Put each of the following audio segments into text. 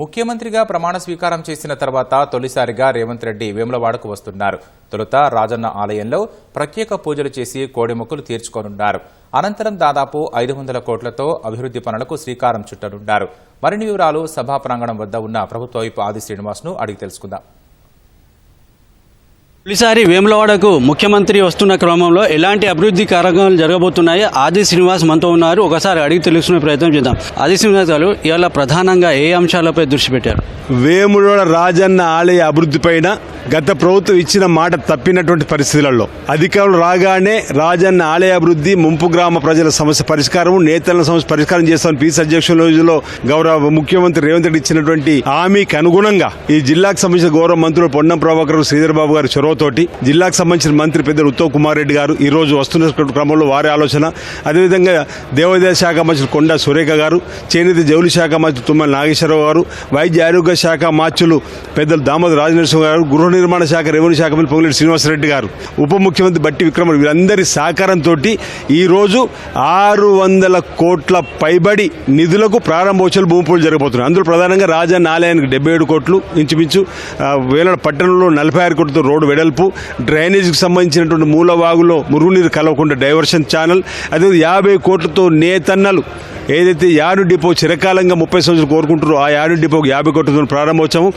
ముఖ్యమంత్రిగా ప్రమాణ స్వీకారం చేసిన తర్వాత తొలిసారిగా రేవంత్ రెడ్డి వేములవాడకు వస్తున్నారు. తొలుత రాజన్న ఆలయంలో ప్రత్యేక పూజలు చేసి కోడిముక్కులు తీర్చుకోనున్నారు. అనంతరం దాదాపు ఐదు వందల కోట్లతో అభివృద్ధి పనులకు శ్రీకారం చుట్టనున్నారు. మరిన్ని వివరాలు సభా ప్రాంగణం వద్ద ఉన్న ప్రభుత్వ వైపు ఆది శ్రీనివాస్ను అడిగి తెలుసుకుందాం. తొలిసారి వేములవాడకు ముఖ్యమంత్రి వస్తున్న క్రమంలో ఎలాంటి అభివృద్ధి కార్యక్రమాలు జరగబోతున్నాయి ఆది శ్రీనివాస్ మనతో ఉన్నారు. ఒకసారి అడిగి తెలుసుకునే ప్రయత్నం చేద్దాం. ఆది శ్రీనివాస్ గారు ఇవాళ ప్రధానంగా ఏ అంశాలపై దృష్టి పెట్టారు? వేములవాడ రాజన్న ఆలయ అభివృద్ధి పైన గత ప్రభుత్వం ఇచ్చిన మాట తప్పినటువంటి పరిస్థితులలో అధికారులు రాగానే రాజన్న ఆలయ అభివృద్ధి ముంపు గ్రామ ప్రజల సమస్య పరిష్కారం నేతల సమస్య పరిష్కారం చేస్తామని పీసీ అధ్యక్షుల రోజులో గౌరవ ముఖ్యమంత్రి రేవంత్ రెడ్డి ఇచ్చినటువంటి హామీకి అనుగుణంగా ఈ జిల్లాకు సంబంధించిన గౌరవ మంత్రులు పొన్నం ప్రభాకర్ శ్రీధర్ బాబు గారి చొరవతోటి జిల్లాకు సంబంధించిన మంత్రి పెద్దలు ఉత్తమ్ కుమార్ రెడ్డి గారు ఈ రోజు వస్తున్న క్రమంలో వారి ఆలోచన. అదేవిధంగా దేవాదాయ శాఖ మంత్రి కొండా సురేఖ గారు చేనేత జౌలి శాఖ మంత్రి తుమ్మల నాగేశ్వరరావు గారు వైద్య ఆరోగ్య శాఖ మార్చులు పెద్దలు దామోదర రాజనరసింహ గారు గృహ నిర్మాణ శాఖ రెవెన్యూ శాఖ మంత్రి పొంగులేటి శ్రీనివాసరెడ్డి గారు ఉప ముఖ్యమంత్రి బట్టి విక్రమ వీరందరి సహకారంతో ఈరోజు ఆరు వందల కోట్ల పైబడి నిధులకు ప్రారంభోత్సవాలు భూమి పూజలు జరగబోతున్నాయి. అందులో ప్రధానంగా రాజన్న ఆలయానికి డెబ్బై ఏడు కోట్లు ఇంచుమించు వేల పట్టణంలో నలభై ఆరు కోట్లతో రోడ్డు వెడల్పు డ్రైనేజీకి సంబంధించినటువంటి మూలవాగులో మురుగునీరు కలవకుండా డైవర్షన్ ఛానల్ అదే యాభై కోట్లతో నేతన్నలు ఏదైతే యాడు డిపో చిరకాలంగా ముప్పై సంవత్సరాలు కోరుకుంటారో ఆ యాడు డిపోకి యాభై కోట్లతో ప్రారంభోత్సవం.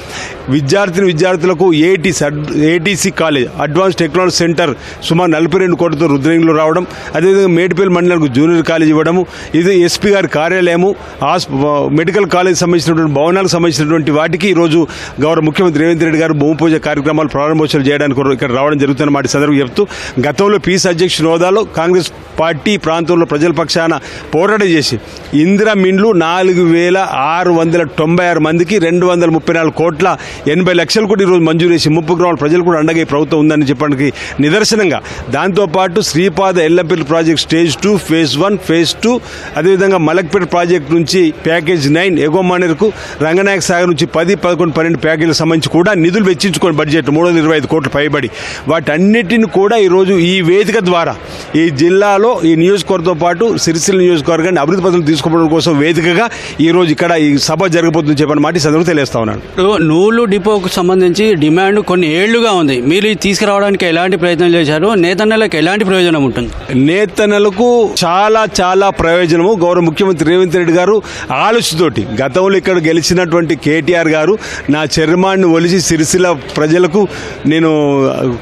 విద్యార్థిని విద్యార్థులకు ATC ATC college advance technology center సుమారు నలభై రెండు కోట్లతో రుద్రంగిలో రావడం అదేవిధంగా మేడిపల్లి మండలానికి జూనియర్ కాలేజ్ ఇవ్వడము ఇది ఎస్పీ గారి కార్యాలయము మెడికల్ కాలేజ్ సంబంధించినటువంటి భవనాలకు సంబంధించినటువంటి వాటికి ఈరోజు గౌరవ ముఖ్యమంత్రి రేవంత్ రెడ్డి గారు భూమి పూజ కార్యక్రమాలు ప్రారంభోత్సవం చేయడానికి ఇక్కడ రావడం జరుగుతున్న మాట సందర్భం చెప్తూ గతంలో పీస్ అధ్యక్షుని హోదాలో కాంగ్రెస్ పార్టీ ప్రాంతంలో ప్రజల పక్షాన పోరాటం చేసి ఇందిరా మిండ్లు నాలుగు వేల ఆరు వందల తొంభై ఆరు మందికి రెండు వందల ముప్పై నాలుగు కోట్ల ఎనభై లక్షలు కూడా ఈరోజు మంజూరు చేసి ముప్పు గ్రామాల ప్రజలు కూడా అండగా ఈ ప్రభుత్వం ఉందని చెప్పడానికి నిదర్శనంగా. దాంతోపాటు Sripada Yellampalli project stage two phase one phase two అదేవిధంగా మలక్పేట ప్రాజెక్ట్ నుంచి ప్యాకేజ్ నైన్ ఎగోమానేరుకు రంగనాయక సాగర్ నుంచి పది పదకొండు పన్నెండు ప్యాకేజీలకు సంబంధించి కూడా నిధులు వెచ్చించుకొని బడ్జెట్ మూడు వందల ఇరవై ఐదు కోట్లు పైబడి. వాటన్నిటిని కూడా ఈరోజు ఈ వేదిక ద్వారా ఈ జిల్లాలో ఈ నియోజకవర్గంతో పాటు సిరిసిల్ల నియోజకవర్గాన్ని అభివృద్ధి పథకాలు తీసుకోవడం కోసం వేదికగా ఈ రోజు ఇక్కడ ఈ సభ జరగబోతుంది చెప్పిన మాట ఈ సందర్భంగా తెలియస్తా ఉన్నాను. ఇప్పుడు నూలు డిపోకు సంబంధించి డిమాండ్ కొన్ని ఏళ్ళుగా ఉంది. మీరు తీసుకురావడానికి ఎలాంటి ప్రయత్నం చేశారు? నేతన్నలకు ఎలాంటి ప్రయోజనం ఉంటుంది? నేతన్నలకు చాలా చాలా ప్రయోజనము. గౌరవ ముఖ్యమంత్రి రేవంత్ రెడ్డి గారు ఆలోచనతోటి గతంలో ఇక్కడ గెలిచినటువంటి కేటీఆర్ గారు నా చర్మాన్ని ఒలిచి సిరిసిల్ల ప్రజలకు నేను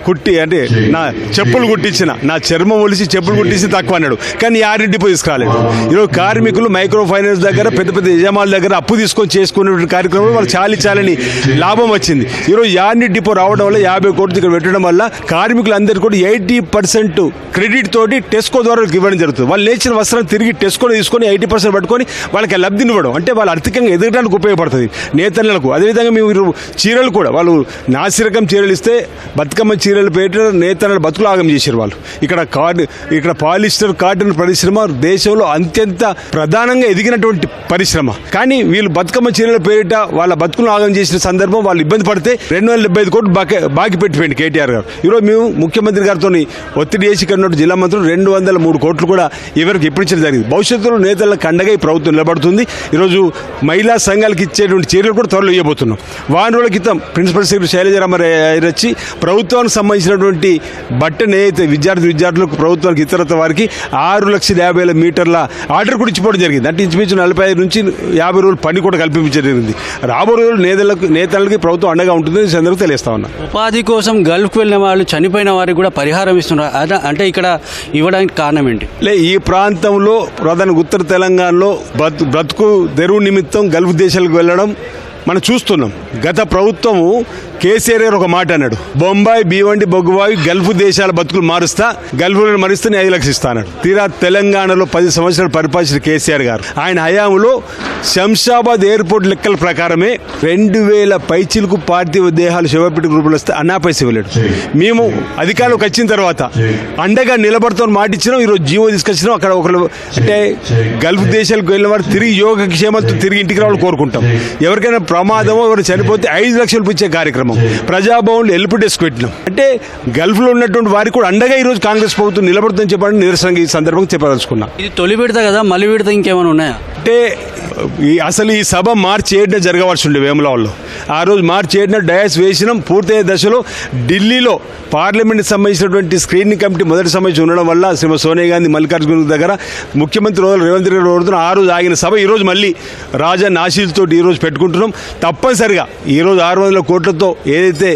కుట్టి అంటే నా చెప్పులు కుట్టించిన నా చర్మం ఒలిచి చెప్పులు కుట్టించి తక్కువ అన్నాడు. కానీ యారి డిపో తీసుకురాలేదు. ఈరోజు కార్మికులు మైక్రో ఫైనాన్స్ దగ్గర పెద్ద పెద్ద యజమానుల దగ్గర అప్పు తీసుకొని చేసుకునేటువంటి కార్యక్రమంలో వాళ్ళు చాలి చాలని లాభం వచ్చింది. ఈరోజు యార్ని డిపో రావడం వల్ల యాభై కోట్లు ఇక్కడ పెట్టడం వల్ల కార్మికులందరికీ కూడా ఎయిటీ పర్సెంట్ క్రెడిట్ తోటి టెస్కో ద్వారా ఇవ్వడం జరుగుతుంది. వాళ్ళు లేచిన వస్త్రం తిరిగి టెస్కోలో తీసుకొని ఎయిటీ పర్సెంట్ పట్టుకొని వాళ్ళకి లబ్ధి లబ్ధిని ఇవ్వడం. అంటే వాళ్ళు ఆర్థికంగా ఎదగడానికి ఉపయోగపడుతుంది నేతలకు అదేవిధంగా మేము చీరలు కూడా వాళ్ళు నాసిరకం చీరలు ఇస్తే బతుకమ్మ చీరలు పేట నేతలను బతుకులు ఆగం చేశారు వాళ్ళు. ఇక్కడ కార్డు ఇక్కడ పాలి పాలిస్టర్ కాటన్ పరిశ్రమ దేశంలో అత్యంత ప్రధానంగా ఎదిగినటువంటి పరిశ్రమ. కానీ వీళ్ళు బతుకమ్మ చీరల పేరిట వాళ్ళ బతుకులు ఆగం చేసిన సందర్భం వాళ్ళు ఇబ్బంది పడితే రెండు వందల డెబ్బై ఐదు కోట్లు బాకీ బాకీ పెట్టిపోయింది కేటీఆర్ గారు. ఈరోజు మేము ముఖ్యమంత్రి గారితో ఒత్తిడి చేసి కన్నట్టు జిల్లా మంత్రులు రెండు వందల మూడు కోట్లు కూడా ఇవరికి ఇప్పించడం జరిగింది. భవిష్యత్తులో నేతల కండగా ఈ ప్రభుత్వం నిలబడుతుంది. ఈరోజు మహిళా సంఘాలకు ఇచ్చేటువంటి చర్యలు కూడా త్వరలో ఇవ్వబోతున్నాం. వారం రోజుల క్రితం ప్రిన్సిపల్ సెక్రటరీ శైలజరామారాయ్ వచ్చి ప్రభుత్వానికి సంబంధించినటువంటి బట్టను ఏదైతే విద్యార్థి విద్యార్థులకు ప్రభుత్వానికి ఇతరత్వ వారికి ఆరు లక్షల యాభై వేల మీటర్ల ఆర్డర్ కూడా ఇచ్చిపోవడం జరిగింది. అంటే ఇంచుమించు నలభై ఐదు నుంచి యాభై రోజులు పని కూడా కల్పించడం జరిగింది. రాబో రోజులు నేతలకు నేతలకి ప్రభుత్వం అండగా ఉంటుంది ఈ సందర్భంగా తెలియస్తా ఉన్నా. ఉపాధి కోసం గల్ఫ్కి వెళ్ళిన వాళ్ళు చనిపోయిన వారికి కూడా పరిహారం ఇస్తున్నారు. అంటే ఇక్కడ ఇవ్వడానికి కారణం ఏంటి? లే ఈ ప్రాంతంలో ప్రధాన ఉత్తర తెలంగాణలో బతు బ్రతుకు తెరువు నిమిత్తం గల్ఫ్ దేశాలకు వెళ్ళడం మనం చూస్తున్నాం. గత ప్రభుత్వము కేసీఆర్ గారు ఒక మాట అన్నాడు. బొంబాయి భీవండి బొగ్గుబాయి గల్ఫ్ దేశాల బతుకులు మారుస్తా గల్ఫ్లను మరిస్తే ఐదు లక్షలు ఇస్తా అన్నాడు. తీరా తెలంగాణలో పది సంవత్సరాలు పరిపాలించిన కేసీఆర్ గారు. ఆయన హయాంలో శంషాబాద్ ఎయిర్పోర్ట్ లెక్కల ప్రకారమే రెండు వేల పైచిలకు పార్థివ దేహాలు శివపేట గ్రూపులు వస్తే అన్నా పైస ఇవ్వలేడు. మేము అధికారంలోకి వచ్చిన తర్వాత అండగా నిలబడతామని మాట ఇచ్చినాం ఈరోజు జీవో తీసుకొచ్చినాం అక్కడ ఒకరు అంటే గల్ఫ్ దేశాలకు వెళ్ళిన వారు తిరిగి యోగ క్షేమాలతో తిరిగి ఇంటికి రావాలని కోరుకుంటాం. ఎవరికైనా ప్రమాదమో ఎవరు చనిపోతే ఐదు లక్షలు ఇచ్చే కార్యక్రమం. కార్యక్రమం ప్రజాభవన్లో ఎల్పి డెస్క్ పెట్టినాం. అంటే గల్ఫ్లో ఉన్నటువంటి వారికి కూడా అండగా ఈరోజు కాంగ్రెస్ ప్రభుత్వం నిలబడుతుందని చెప్పడానికి నిరసనగా ఈ సందర్భంగా చెప్పదలుచుకున్నా. ఇది తొలి విడత కదా? మళ్ళీ విడత ఇంకేమైనా ఉన్నాయా? అంటే ఈ అసలు ఈ సభ మార్చి ఏడున జరగవలసి ఉండే వేములవాడలో. ఆ రోజు మార్చి ఏడున డయాస్ వేసినాం. పూర్తయ్యే దశలో ఢిల్లీలో పార్లమెంట్కి సంబంధించినటువంటి స్క్రీనింగ్ కమిటీ మొదటి సమావేశం ఉండడం వల్ల శ్రీమతి సోనియా గాంధీ మల్లికార్జున దగ్గర ముఖ్యమంత్రి రోజు రేవంత్ రెడ్డి రోజున ఆ రోజు ఆగిన సభ. ఈ రోజు మళ్ళీ రాజన్ ఆశీలతో ఈరోజు పెట్టుకుంటున్నాం. తప్పనిసరిగా ఈ రోజు ఆరు వందల కోట్లతో ఏదైతే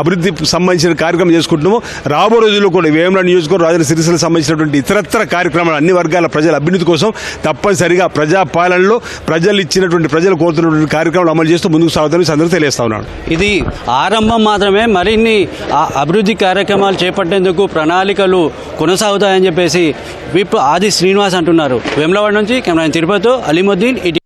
అభివృద్ధి సంబంధించిన కార్యక్రమం చేసుకుంటున్నామో రాబో రోజుల్లో కూడా వేమల నియోజకవర్గం రాజన సిరిసిలకు సంబంధించినటువంటి ఇతరత్ర కార్యక్రమాలు అన్ని వర్గాల ప్రజల అభివృద్ధి కోసం తప్పనిసరిగా ప్రజాపాలనలో ప్రజలు ఇచ్చినటువంటి ప్రజలు కోరుతున్నటువంటి కార్యక్రమాలు అమలు చేస్తూ ముందుకు సాగుతామని అందరూ తెలియస్తా ఉన్నాడు. ఇది ఆరంభం మాత్రమే మరిన్ని ఆ అభివృద్ధి కార్యక్రమాలు చేపట్టేందుకు ప్రణాళికలు కొనసాగుతాయని చెప్పేసి విప్ ఆది శ్రీనివాస్ అంటున్నారు. వేములవాడ నుంచి కెమెరా తిరుపతి అలీముద్దీన్ ఇటీ